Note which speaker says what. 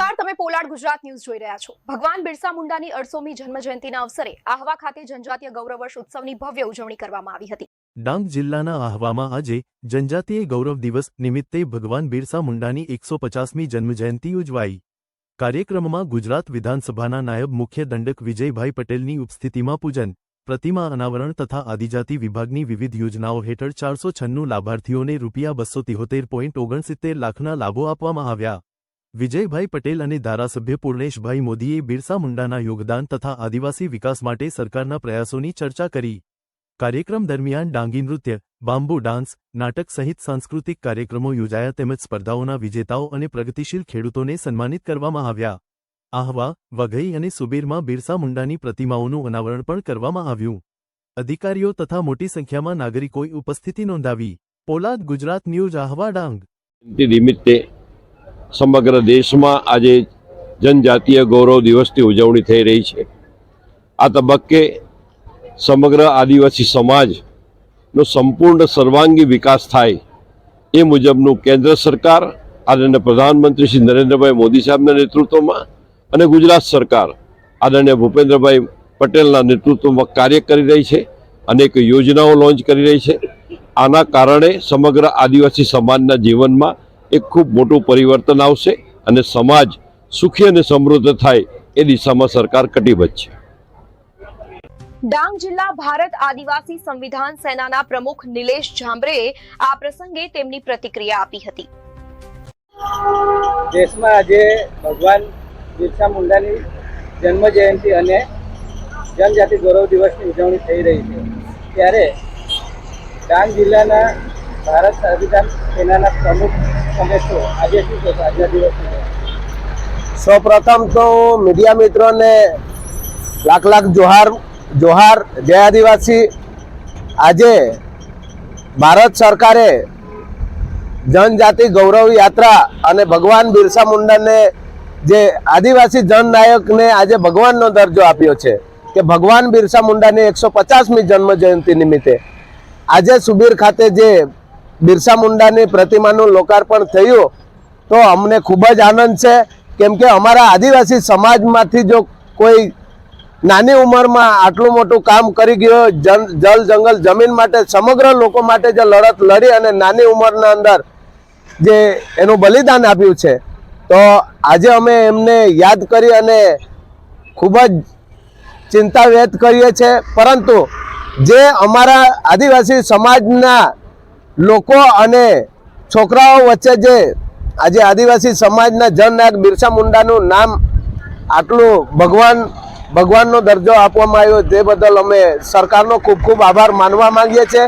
Speaker 1: નમસ્કાર, તમે પોલાડ ગુજરાત ન્યૂઝ જોઈ રહ્યા છો. ભગવાન બિરસા મુંડાની અડસોમી જન્મ જયંતિના અવસરે આહવા ખાતે જનજાતીય ગૌરવ વર્ષ ઉત્સવની ભવ્ય ઉજવણી કરવામાં આવી હતી.
Speaker 2: ડાંગ જિલ્લાના આહવામાં આજે જનજાતીય ગૌરવ દિવસ નિમિત્તે ભગવાન બિરસા મુંડાની એકસો પચાસમી જન્મજયંતિ ઉજવાઈ. કાર્યક્રમમાં ગુજરાત વિધાનસભાના નાયબ મુખ્ય દંડક વિજયભાઈ પટેલની ઉપસ્થિતિમાં પૂજન, પ્રતિમા અનાવરણ તથા આદિજાતિ વિભાગની વિવિધ યોજનાઓ હેઠળ ચારસો છન્નું લાભાર્થીઓને રૂપિયા બસો તિહોતેર પોઈન્ટ ઓગણસિત્તેર લાખના લાભો આપવામાં આવ્યા. વિજયભાઈ પટેલ અને ધારાસભ્ય પૂર્ણેશભાઈ મોદીએ બિરસા મુંડાના યોગદાન તથા આદિવાસી વિકાસ માટે સરકારના પ્રયાસોની ચર્ચા કરી. કાર્યક્રમ દરમિયાન ડાંગી નૃત્ય બાંબુ ડાન્સ, નાટક સહિત સાંસ્કૃતિક કાર્યક્રમો યોજાયા તેમજ સ્પર્ધાઓના વિજેતાઓ અને પ્રગતિશીલ ખેડૂતોને સન્માનિત કરવામાં આવ્યા. આહવા, વઘઈ અને સુબીરમાં બિરસા મુંડાની પ્રતિમાઓનું અનાવરણ પણ કરવામાં આવ્યું. અધિકારીઓ તથા મોટી સંખ્યામાં નાગરિકોએ ઉપસ્થિતિ નોંધાવી. પોલાદ ગુજરાત ન્યૂઝ આહવા ડાંગ.
Speaker 3: નિમિત્તે સમગ્ર દેશમાં આજે જનજાતીય ગૌરવ દિવસની ઉજવણી થઈ રહી છે. આ તબક્કે સમગ્ર આદિવાસી સમાજનો સંપૂર્ણ સર્વાંગી વિકાસ થાય એ મુજબનું કેન્દ્ર સરકાર આદરણીય પ્રધાનમંત્રી શ્રી નરેન્દ્રભાઈ મોદી સાહેબના નેતૃત્વમાં અને ગુજરાત સરકાર આદરણીય ભૂપેન્દ્રભાઈ પટેલના નેતૃત્વમાં કાર્ય કરી રહી છે, અનેક યોજનાઓ લોન્ચ કરી રહી છે. આના કારણે સમગ્ર આદિવાસી સમાજના જીવનમાં એક ખૂબ મોટું પરિવર્તન આવશે અને સમાજ સુખી અને સમૃદ્ધ થાય એ દિશામાં સરકાર કટિબદ્ધ છે.
Speaker 1: ડાંગ જિલ્લા ભારત આદિવાસી સંવિધાન સેનાના પ્રમુખ નિલેશ જાંબરેએ આ પ્રસંગે તેમની પ્રતિક્રિયા આપી હતી.
Speaker 4: દેશમાં આજે ભગવાન બિરસા મુંડાની જન્મ જયંતિ અને જનજાતિ ગૌરવ દિવસની ઉજવણી થઈ રહી છે. ત્યારે ડાંગ જિલ્લાના ભારત સંવિધાન સેનાના પ્રમુખ
Speaker 5: સૌપ્રથમ તો મીડિયા મિત્રોને લાખ લાખ જોહાર જોહાર, જય આદિવાસી. આજે ભારત સરકારે જનજાતિ ગૌરવ યાત્રા અને ભગવાન બિરસા મુંડાને જે આદિવાસી જનનાયકને આજે ભગવાનનો દરજ્જો આપ્યો છે કે ભગવાન બિરસા મુંડાની એકસો પચાસમી જન્મ જયંતિ નિમિત્તે આજે સુબીર ખાતે જે બિરસા મુંડાની પ્રતિમાનું લોકાર્પણ થયું, તો અમને ખૂબ જ આનંદ છે. કેમ કે અમારા આદિવાસી સમાજમાંથી જો કોઈ નાની ઉંમરમાં આટલું મોટું કામ કરી ગયો, જન, જલ, જંગલ, જમીન માટે, સમગ્ર લોકો માટે જે લડત લડી અને નાની ઉંમરના અંદર જે એનું બલિદાન આપ્યું છે, તો આજે અમે એમને યાદ કરી અને ખૂબ જ ચિંતા વ્યક્ત કરીએ છીએ. પરંતુ જે અમારા આદિવાસી સમાજના લોકો અને છોકરાઓ વચ્ચે જે આજે આદિવાસી સમાજના જનનાયક બિરસા મુંડાનું નામ આટલું ભગવાન, ભગવાનનો દરજ્જો આપવામાં આવ્યો, તે બદલ અમે સરકારનો ખૂબ ખૂબ આભાર માનવા માંગીએ છીએ.